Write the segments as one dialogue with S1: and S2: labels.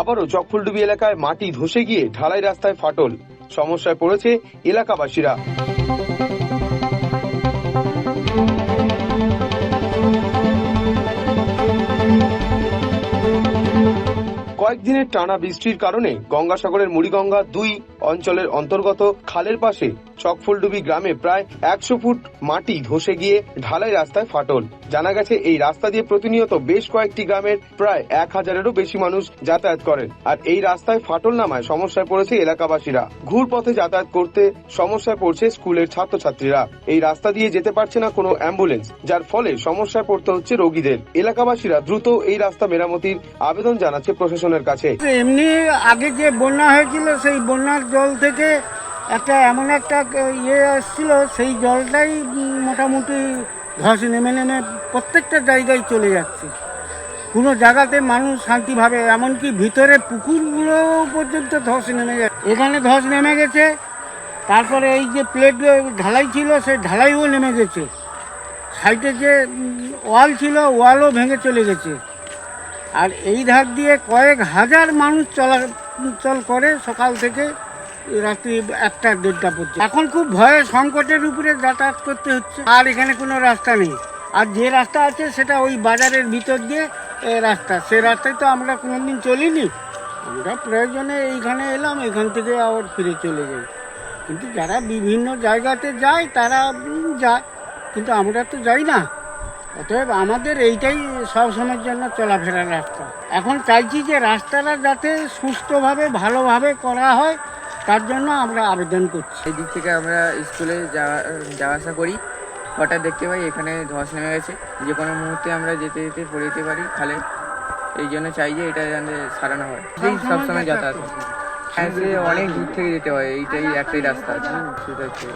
S1: আবারও চকফুলডুবি এলাকায় মাটি ধসে গিয়ে ঢালাই রাস্তায় ফাটল। সমস্যায় পড়েছে এলাকাবাসীরা। কয়েকদিনের টানা বৃষ্টির কারণে গঙ্গাসাগরের মুড়িগঙ্গা দুই অঞ্চলের অন্তর্গত খালের পাশে চকফুলডুবি গ্রামে প্রায় একশো ফুট মাটি ধসে গিয়ে ঢালাই রাস্তায় ফাটল। জানা গেছে, এই রাস্তা দিয়ে প্রতিনিয়ত বেশ কয়েকটি গ্রামের প্রায় এক হাজারেরও বেশি মানুষ যাতায়াত করেন। আর এই রাস্তায় ফাটল নামায় সমস্যায় পড়েছে এলাকাবাসীরা। ঘুর পথে যাতায়াত করতে সমস্যায় পড়ছে স্কুলের ছাত্রছাত্রীরা। এই রাস্তা দিয়ে যেতে পারছে না কোনো অ্যাম্বুলেন্স, যার ফলে সমস্যায় পড়তে হচ্ছে রোগীদের। এলাকাবাসীরা দ্রুত এই রাস্তা মেরামতির আবেদন জানাচ্ছে প্রশাসনের কাছে।
S2: এমনি আগে যে বন্যা হয়েছিল, সেই বন্যার জল থেকে একটা এমন একটা ইয়ে আসছিল, সেই জলটাই মোটামুটি ধস নেমে নেমে প্রত্যেকটা জায়গায় চলে যাচ্ছে। কোনো জায়গাতে মানুষ শান্তিভাবে, এমনকি ভিতরে পুকুরগুলো পর্যন্ত ধস নেমে যাচ্ছে এখানে ধস নেমে গেছে, তারপরে এই যে প্লেট ঢালাই ছিল, সেই ঢালাইও নেমে গেছে। সাইডে যে ওয়াল ছিল, ওয়ালও ভেঙে চলে গেছে। আর এই ধার দিয়ে কয়েক হাজার মানুষ চলাচল করে সকাল থেকে। রাত্রি একটা দেড়টা পর্যন্ত। এখন খুব ভয়ে সংকটের উপরে যাতায়াত করতে হচ্ছে, আর এখানে কোনো রাস্তা নেই। আর যে রাস্তা আছে সেটা ওই বাজারের ভিতর দিয়ে রাস্তা। সে রাস্তায় তো আমরা কোনোদিন চলিনি। আমরা প্রয়োজনে এইখানে এলাম, এখান থেকে আবার ফিরে চলে যাই। কিন্তু যারা বিভিন্ন জায়গাতে যায়, তারা যায়। কিন্তু আমরা তো যাই না। অতএব আমাদের এইটাই সবসময়ের জন্য চলাফেরার রাস্তা। এখন চাইছি যে রাস্তাটা যাতে সুস্থভাবে ভালোভাবে করা হয় তার জন্য আমরা আবেদন করছি।
S3: এই দিক থেকে আমরা স্কুলে যাওয়া যাওয়া আসা করি। হঠাৎ দেখতে পাই এখানে ধস নেমে গেছে। যে কোনো মুহূর্তে আমরা যেতে যেতে পড়ে যেতে পারি। খালে এই জন্য চাই যে এটা যেন সারানো হয়। সবসময় যাতায়াত হ্যাঁ অনেক দূর থেকে যেতে হয়। এইটাই একটাই রাস্তা। আছে সেটা হচ্ছে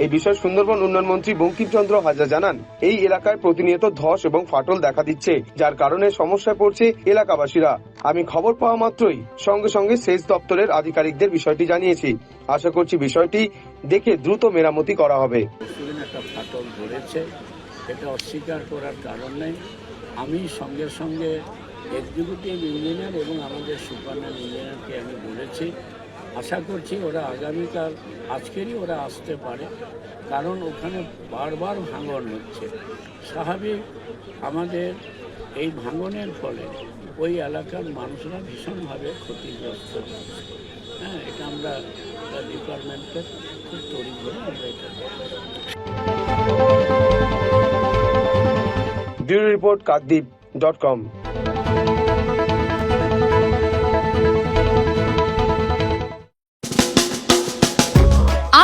S1: এই বিষয়ে সুন্দরবন উন্নয়ন মন্ত্রী বঙ্কিমচন্দ্র হাজরা জানান, এই এলাকায় প্রতিনিয়ত ধস এবং ফাটল দেখা দিচ্ছে, যার কারণে সমস্যায় পড়ছে এলাকাবাসীরা। আমি খবর পাওয়া মাত্রই সঙ্গে সঙ্গে সেচ দপ্তরের আধিকারিকদের বিষয়টি জানিয়েছি। আশা করছি বিষয়টি দেখে দ্রুত মেরামতি করা হবে।
S4: ফাটল ধরেছে, এটা অস্বীকার করার আমি সঙ্গে সঙ্গে এক্সিকিউটিভ ইঞ্জিনিয়ার এবং আমাদের ইঞ্জিনিয়ারকে আমি বলেছি আশা করছি ওরা আগামীকাল, আজকেরই ওরা আসতে পারে, কারণ ওখানে বারবার ভাঙন হচ্ছে। স্বাভাবিক, আমাদের এই ভাঙনের ফলে ওই এলাকার মানুষরা ভীষণভাবে ক্ষতিগ্রস্ত হ্যাঁ এটা আমরা ডিপার্টমেন্টকে খুব তৈরি করে আমরা এটা।
S1: Bureau report Kakdwip dot com.